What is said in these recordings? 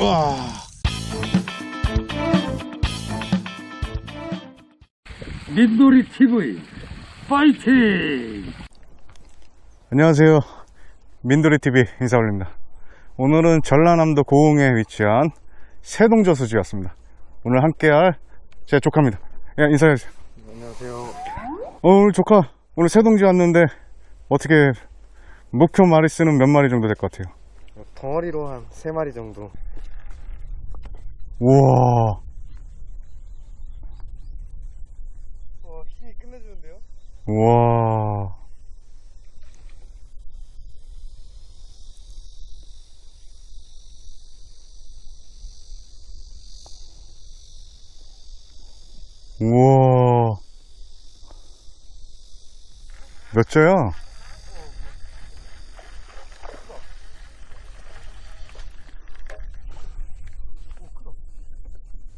와. 민돌이 TV 파이팅! 안녕하세요. 민돌이TV 인사 올립니다. 오늘은 전라남도 고흥에 위치한 세동저수지 왔습니다. 오늘 함께할 제 조카입니다. 야, 인사해주세요. 안녕하세요. 어, 오늘 조카, 오늘 세동지 왔는데 어떻게 목표 마리수는 몇 마리 정도 될 것 같아요? 덩어리로 한세 마리 정도. 우와. 어, 힘이 끝내주는데요? 우와. 우와. 몇 자야?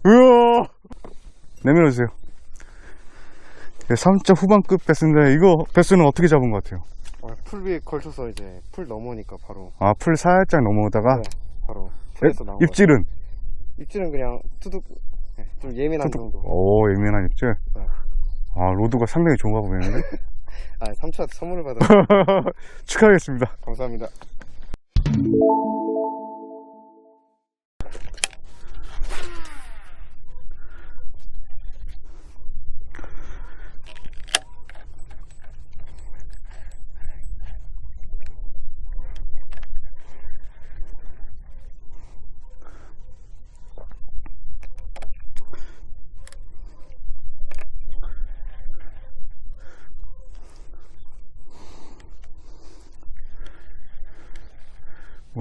우와. 내밀어주세요. 3자 후반급 배스인데 이거 배스는 어떻게 잡은 것 같아요? 어, 풀 위에 걸쳐서 이제 풀 넘으니까 바로 아 풀 살짝 넘어오다가 네, 바로 풀에서 나온 거예요. 입질은 입질은 그냥 투둑 네, 좀 예민한 정도. 오 예민한 입질 네. 아 로드가 상당히 좋은가 보이는데 아, 3차 선물을 받아 축하하겠습니다 감사합니다.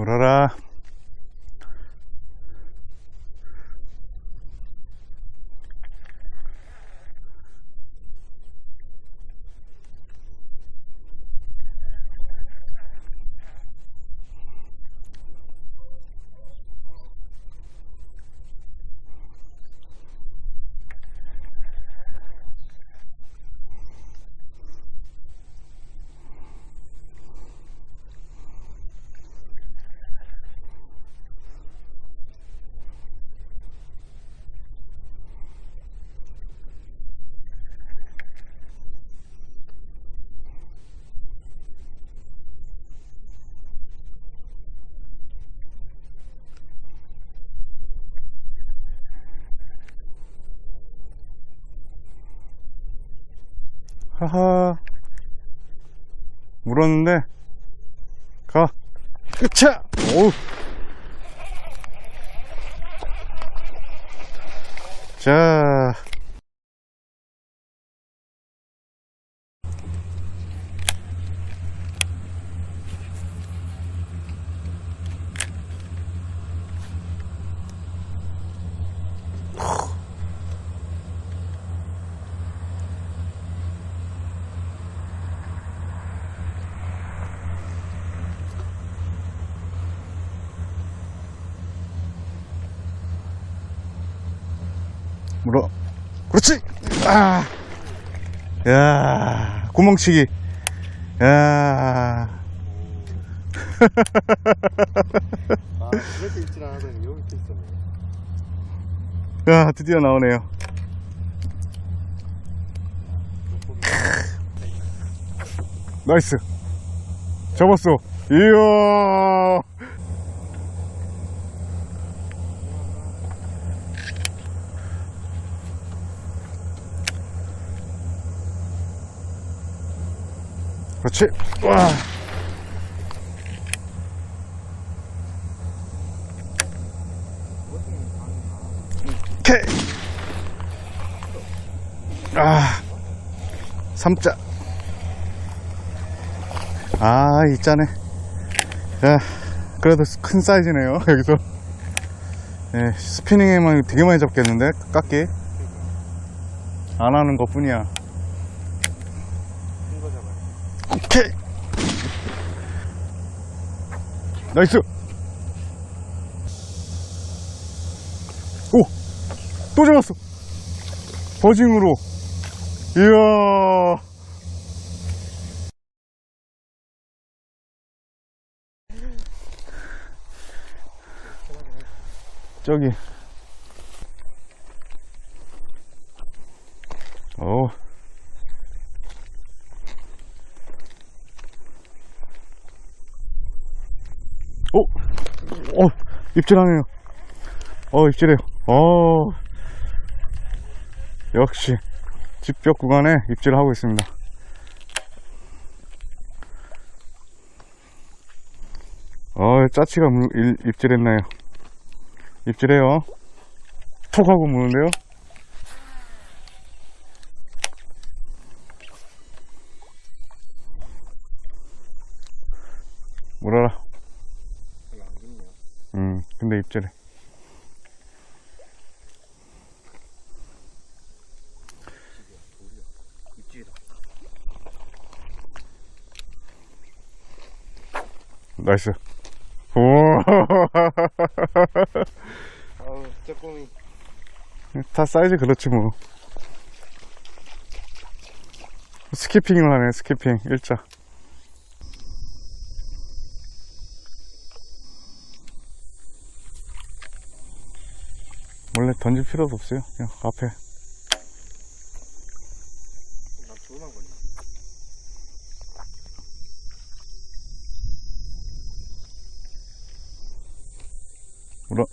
물 하하. 물었는데 가. 으차 오우. 자 물어 그렇지 아. 야 구멍치기 야 아, 이렇게 안 하더니 이렇게 있었네. 야, 드디어 나오네요. 나이스. 잡았어. 이야. 그렇지. 와. 오케이. 아, 삼자. 아, 이 짜네. 야, 그래도 큰 사이즈네요, 여기서. 예, 스피닝에만 되게 많이 잡겠는데, 깎기. 안 하는 것 뿐이야. 오케이. 나이스. 오, 또 잡았어. 버징으로. 이야. 저기. 어. 오! 어, 입질하네요. 어, 입질해요. 어. 역시, 집벽 구간에 입질을 하고 있습니다. 어, 짜치가 입질했나요? 입질해요. 톡 하고 무는데요? 물어라. 근데. 입질이다. 나이스. 오, 아우, 쭈꾸미. 다 사이즈 그렇지 뭐. 스키핑을 하네, 스키핑. 일자. 던질 필요도 없어요. 그냥 앞에. 물어.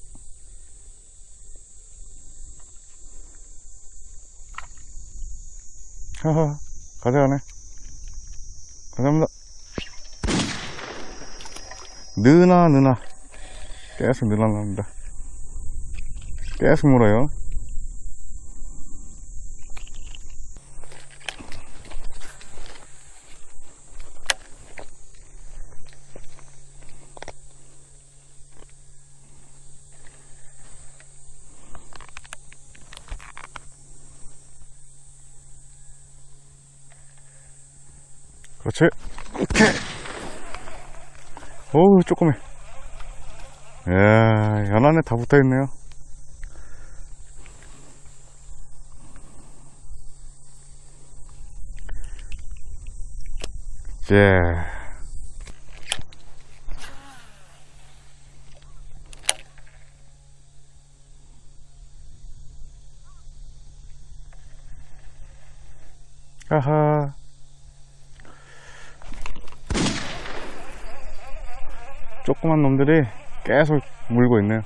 하하, 가져가네. 감사합니다. 느나, 느나. 계속 늘어납니다. 계속 물어요. 그렇지. 오케이. 어우, 조그매. 이야, 연안에 다 붙어 있네요. 예. 하하. 조그만 놈들이 계속 물고 있네요.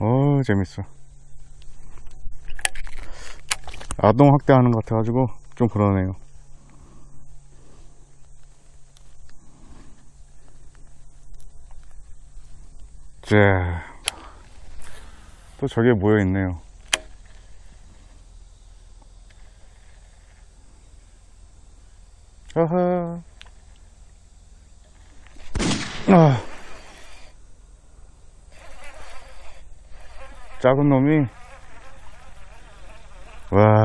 어, 재밌어. 아동 학대하는 것 같아가지고 좀 그러네요. 자, 또 저기에 모여 있네요. 아하. 아. 작은 놈이 와.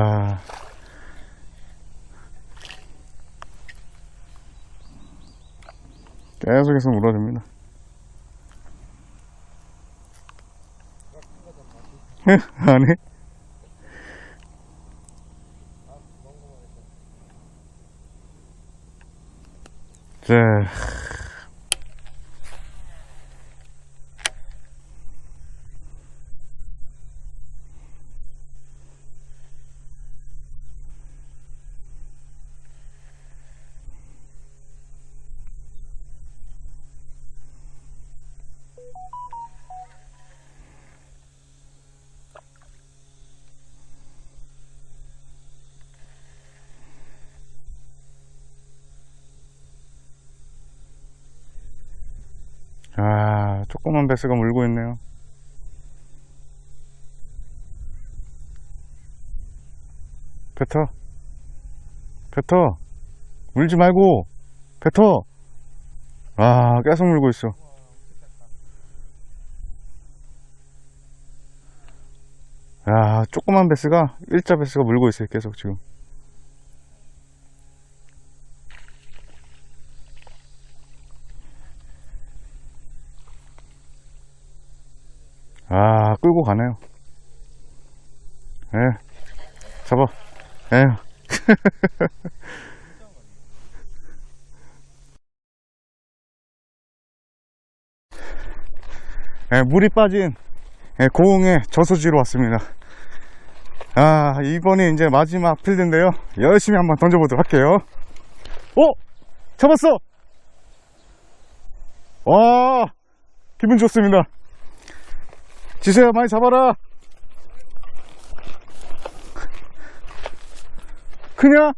계속해서 물어줍니다. 아니. 자. 조그만 베스가 물고 있네요. 뱉어. 뱉어. 물지 말고. 뱉어. 아, 계속 물고 있어. 야, 조그만 베스가, 일자 베스가 물고 있어요, 계속 지금. 아 끌고 가네요. 에 잡아. 에 예. 예, 물이 빠진 예, 고흥의 저수지로 왔습니다. 아 이번이 이제 마지막 필드인데요. 열심히 한번 던져보도록 할게요. 오! 잡았어! 와! 기분 좋습니다. 지세야, 많이 잡아라! 크냐?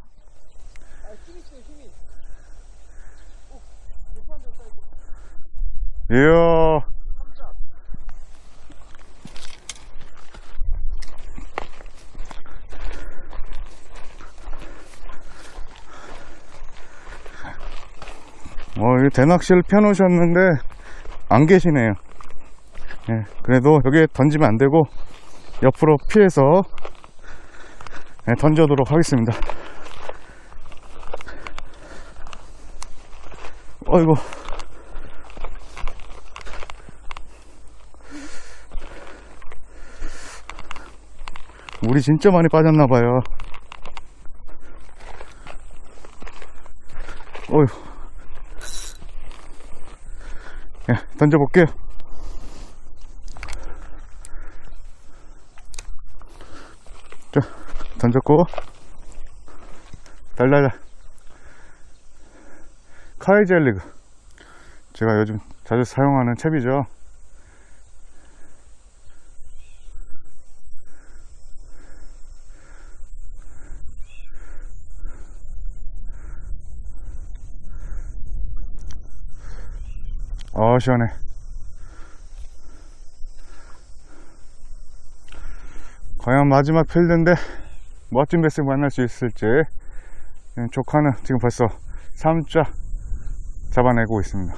이야. 어, 이 대낚시를 펴놓으셨는데, 안 계시네요. 예, 그래도 여기에 던지면 안 되고, 옆으로 피해서, 예, 던져도록 하겠습니다. 어이구. 물이 진짜 많이 빠졌나봐요. 어휴. 야, 던져볼게요. 자, 던졌고. 달달달. 카이젤리그. 제가 요즘 자주 사용하는 채비죠. 어, 시원해. 과연 마지막 필드인데 멋진 베스 만날 수 있을지 음, 조카는 지금 벌써 3자 잡아내고 있습니다.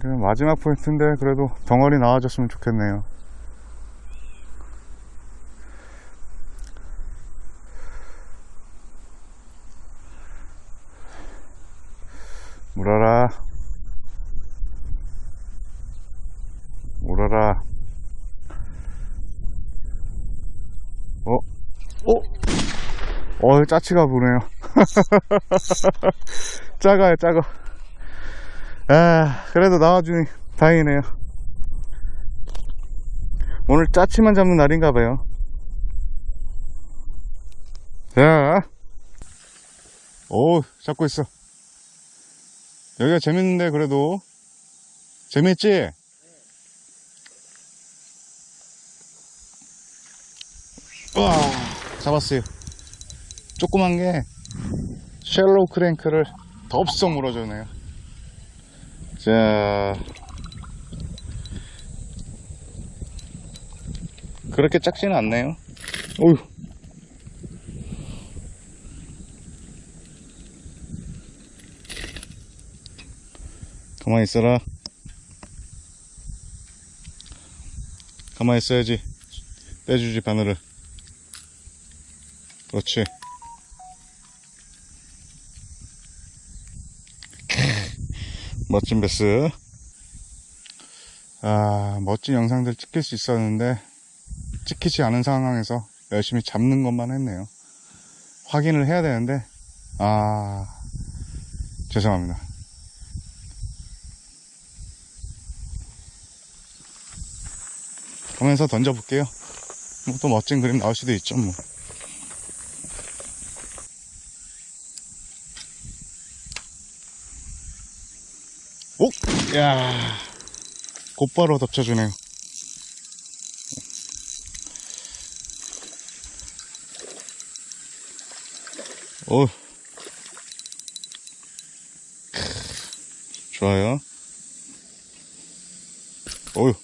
그 마지막 포인트인데 그래도 덩어리 나와줬으면 좋겠네요. 물어라. 물어라. 어? 어? 어, 짜치가 부네요. 작아요, 작아. 아, 그래도 나와주니 다행이네요. 오늘 짜치만 잡는 날인가 봐요. 자. 오, 잡고 있어. 여기가 재밌는데, 그래도. 재밌지? 와, 잡았어요. 조그만 게, 쉘로우 크랭크를 덥석 물어주네요. 자. 그렇게 작지는 않네요. 어휴. 가만히 있어라. 가만히 있어야지. 떼주지, 바늘을. 그렇지. 멋진 베스. 아, 멋진 영상들 찍힐 수 있었는데, 찍히지 않은 상황에서 열심히 잡는 것만 했네요. 확인을 해야 되는데, 아, 죄송합니다. 하면서 던져볼게요. 뭐 또 멋진 그림 나올 수도 있죠, 뭐. 오! 야 곧바로 덮쳐주네요. 오. 크, 좋아요. 어휴.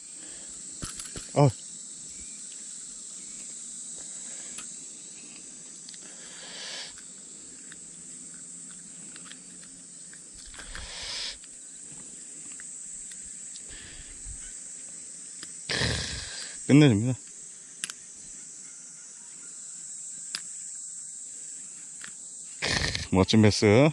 끝내줍니다. 멋진 베스.